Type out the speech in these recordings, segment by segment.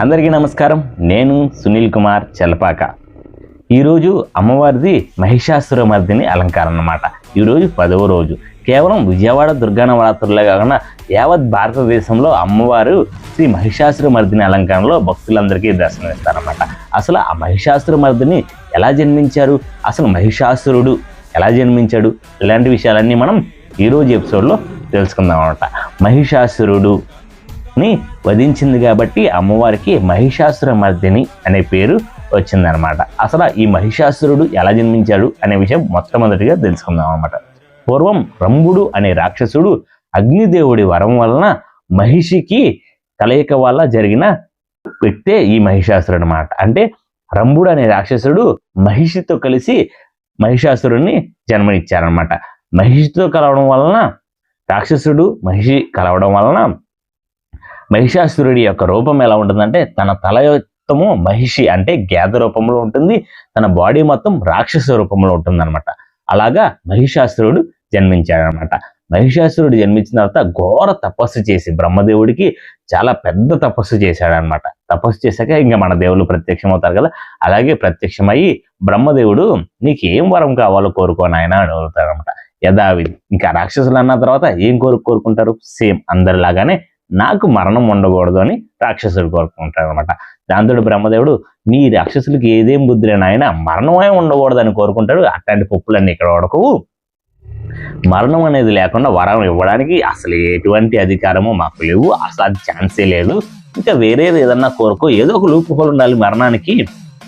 అందరికీ నమస్కారం. నేను సునీల్ కుమార్ చెలపాక. ఈరోజు అమ్మవారిది మహిషాసురమర్దిని అలంకారం అన్నమాట. ఈరోజు పదవ రోజు. కేవలం విజయవాడ దుర్గా నవరాత్రులే కాకుండా యావత్ భారతదేశంలో అమ్మవారు శ్రీ మహిషాసురమర్దిని అలంకారంలో భక్తులందరికీ దర్శనమిస్తారన్నమాట అసలు ఆ మహిషాసురమర్దిని ఎలా జన్మించారు? అసలు మహిషాసురుడు ఎలా జన్మించాడు? ఇలాంటి విషయాలన్నీ మనం ఈరోజు ఎపిసోడ్లో తెలుసుకుందాం అనమాట మహిషాసురుడు ని వధించింది కాబట్టి అమ్మవారికి మహిషాసురమర్దిని అనే పేరు వచ్చిందనమాట అసలు ఈ మహిషాసురుడు ఎలా జన్మించాడు అనే విషయం మొట్టమొదటిగా తెలుసుకుందాం అనమాట పూర్వం రంభుడు అనే రాక్షసుడు అగ్నిదేవుడి వరం వలన మహిషికి కలయిక వల్ల జరిగిన వ్యక్తే ఈ మహిషాసురుడు అనమాట అంటే రంభుడు అనే రాక్షసుడు మహిషితో కలిసి మహిషాసురుడిని జన్మనిచ్చారనమాట మహిషితో కలవడం వలన రాక్షసుడు మహిషి కలవడం వలన మహిషాసురుడి యొక్క రూపం ఎలా ఉంటుందంటే తన తల మొత్తము మహిషి అంటే గేద రూపంలో ఉంటుంది తన బాడీ మొత్తం రాక్షస రూపంలో ఉంటుందన్నమాట. అలాగా మహిషాసురుడు జన్మించాడనమాట మహిషాసురుడు జన్మించిన తర్వాత ఘోర తపస్సు చేసి బ్రహ్మదేవుడికి చాలా పెద్ద తపస్సు చేశాడనమాట తపస్సు చేశాక ఇంకా మన దేవుళ్ళు ప్రత్యక్షమవుతారు కదా అలాగే ప్రత్యక్షమయ్యి బ్రహ్మదేవుడు నీకు ఏం వరం కావాలో కోరుకోని ఆయన అని అడుగుతాడనమాట యథావిధి. ఇంకా రాక్షసులు అన్న తర్వాత ఏం కోరుకు కోరుకుంటారు సేమ్ అందరిలాగానే నాకు మరణం ఉండకూడదు అని రాక్షసుడు కోరుకుంటాడు అనమాట దాంతో బ్రహ్మదేవుడు నీ రాక్షసులకి ఏదేం బుద్ధి నాయన మరణమే ఉండకూడదు అని కోరుకుంటాడు. అట్లాంటి పప్పులన్నీ ఇక్కడ ఉడకవు మరణం అనేది లేకుండా వరం ఇవ్వడానికి అసలు ఎటువంటి అధికారము మాకు లేవు. అసలు అది ఛాన్సే లేదు. ఇంకా వేరేది ఏదన్నా కోరుకో. ఏదో ఒక లూపు హోల్ ఉండాలి మరణానికి.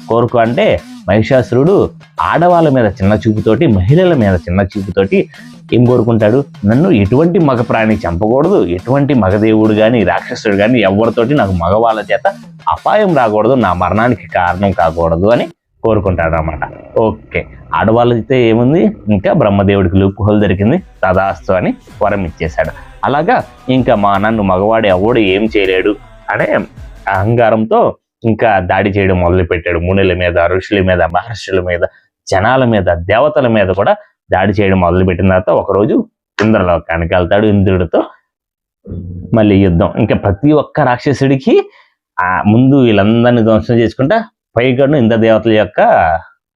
కోరుకో అంటే మహిషాసురుడు ఆడవాళ్ళ మీద చిన్న చూపుతోటి మహిళల మీద చిన్న చూపుతోటి ఏం కోరుకుంటాడు? నన్ను ఎటువంటి మగ ప్రాణి చంపకూడదు ఎటువంటి మగదేవుడు కానీ రాక్షసుడు కానీ ఎవరితోటి నాకు మగవాళ్ళ చేత అపాయం రాకూడదు నా మరణానికి కారణం కాకూడదు అని కోరుకుంటాడు అనమాట ఓకే. ఆడవాళ్ళైతే ఏముంది? ఇంకా బ్రహ్మదేవుడికి లూప్ హోల్ దొరికింది తదాస్తు అని వరం ఇచ్చేశాడు. అలాగా ఇంకా మా నన్ను మగవాడు ఎవడు ఏం చేయలేడు అనే అహంకారంతో ఇంకా దాడి చేయడం మొదలు పెట్టాడు మునుల మీద ఋషుల మీద మహర్షుల మీద జనాల మీద దేవతల మీద కూడా దాడి చేయడం మొదలుపెట్టిన తర్వాత ఒకరోజు ఇంద్రలోకానికి వెళ్తాడు ఇంద్రుడితో మళ్ళీ యుద్ధం. ఇంకా ప్రతి ఒక్క రాక్షసుడికి ఆ ముందు వీళ్ళందరినీ ధ్వంసం చేసుకుంటా పైగడు ఇంద్రదేవతల యొక్క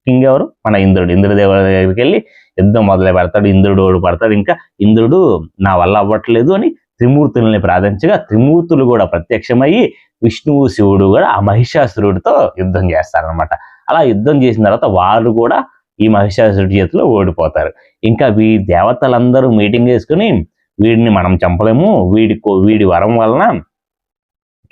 కింగ్ ఎవరు? మన ఇంద్రుడు. ఇంద్రదేవ దగ్గరికి వెళ్ళి యుద్ధం మొదలు పెడతాడు ఇంద్రుడు ఓడి పడతాడు ఇంకా ఇంద్రుడు నా వల్ల అవ్వట్లేదు అని త్రిమూర్తులని ప్రార్థించగా త్రిమూర్తులు కూడా ప్రత్యక్షమయ్యి విష్ణువు శివుడు కూడా ఆ మహిషాసురుడితో యుద్ధం చేస్తారనమాట అలా యుద్ధం చేసిన తర్వాత వారు కూడా ఈ మహిషాసురుడి చేతిలో ఓడిపోతారు. ఇంకా వీ దేవతలందరూ మీటింగ్ చేసుకుని వీడిని మనం చంపలేము. వీడి కో- వీడి వరం వలన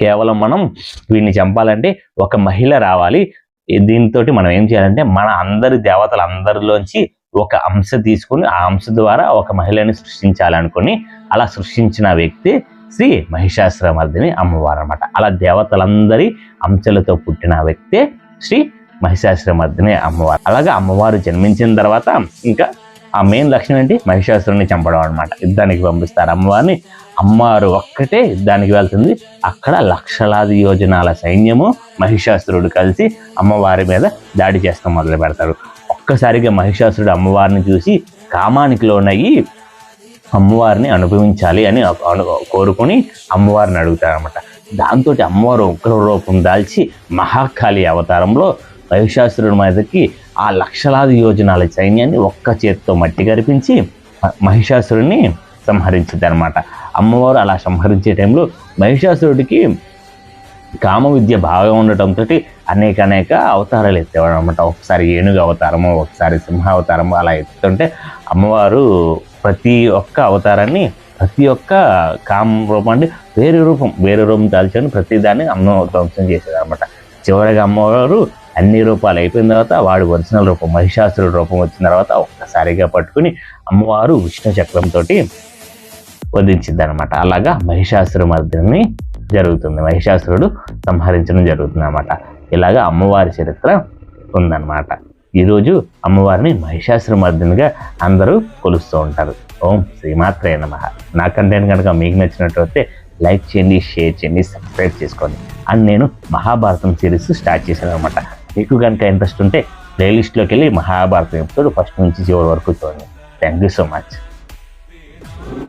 కేవలం మనం వీడిని చంపాలంటే ఒక మహిళ రావాలి. దీంతో మనం ఏం చేయాలంటే మన అందరి దేవతలందరిలోంచి ఒక అంశ తీసుకుని ఆ అంశ ద్వారా ఒక మహిళని సృష్టించాలనుకుని అలా సృష్టించిన వ్యక్తి శ్రీ మహిషాసురమర్దిని అమ్మవారు అనమాట అలా దేవతలందరి అంశలతో పుట్టిన వ్యక్తే శ్రీ మహిషాసురమర్దిని అమ్మవారు. అలాగా అమ్మవారు జన్మించిన తర్వాత ఇంకా ఆ మెయిన్ లక్ష్యం ఏంటి? మహిషాసురుని చంపడం అనమాట యుద్ధానికి పంపిస్తారు. అమ్మవారిని అమ్మవారు ఒక్కటే యుద్ధానికి వెళ్తుంది. అక్కడ లక్షలాది యోజనాల సైన్యము మహిషాసురుడు కలిసి అమ్మవారి మీద దాడి చేస్తాం మొదలు పెడతారు. ఒక్కసారిగా మహిషాసురుడు అమ్మవారిని చూసి కామానికి లోనయ్యి అమ్మవారిని అనుభవించాలి అని అను- కోరుకొని అమ్మవారిని అడుగుతారనమాట దాంతో అమ్మవారు ఉగ్ర రూపం దాల్చి మహాకాళి అవతారంలో మహిషాసురుడి మీదకి ఆ లక్షలాది యోజనాల సైన్యాన్ని ఒక్క చేతితో మట్టి కరిపించి మహిషాసురుడిని సంహరించింది అమ్మవారు అలా సంహరించే టైంలో మహిషాసురుడికి కామ విద్య బాగా ఉండటంతో అనేక అనేక అవతారాలు ఎత్తేవాడు అనమాట ఒకసారి ఏనుగు అవతారము ఒకసారి సింహ అవతారము అలా ఎత్తుంటే అమ్మవారు ప్రతి ఒక్క అవతారాన్ని ప్రతి ఒక్క కామ రూపం అంటే వేరే రూపం వేరే రూపం దాల్చుకొని ప్రతి దాన్ని అమ్మ ధ్వంసం చేసేది అనమాట చివరిగా అమ్మవారు అన్ని రూపాలు అయిపోయిన తర్వాత వాడు ఒరిజినల్ రూపం మహిషాసురుడు రూపం వచ్చిన తర్వాత ఒక్కసారిగా పట్టుకుని అమ్మవారు విష్ణు చక్రంతో వధించింది అనమాట అలాగా మహిషాసుర మర్దిని జరుగుతుంది. మహిషాసురుడు సంహరించడం జరుగుతుంది అనమాట ఇలాగా అమ్మవారి చరిత్ర ఉందన్నమాట. ఈరోజు అమ్మవారిని మహిషాసురమర్దినిగా అందరూ కొలుస్తూ ఉంటారు. ఓం శ్రీమాత్రే నమ. నా కంటెంట్ కనుక మీకు నచ్చినట్లయితే లైక్ చేయండి షేర్ చేయండి సబ్స్క్రైబ్ చేసుకోండి. అండ్ నేను మహాభారతం సిరీస్ స్టార్ట్ చేశాను అనమాట మీకు కనుక ఇంట్రెస్ట్ ఉంటే ప్లేలిస్ట్లోకి వెళ్ళి మహాభారతం ఎపిసోడ్ ఫస్ట్ నుంచి చివరి వరకు చూడండి. Thank you so much.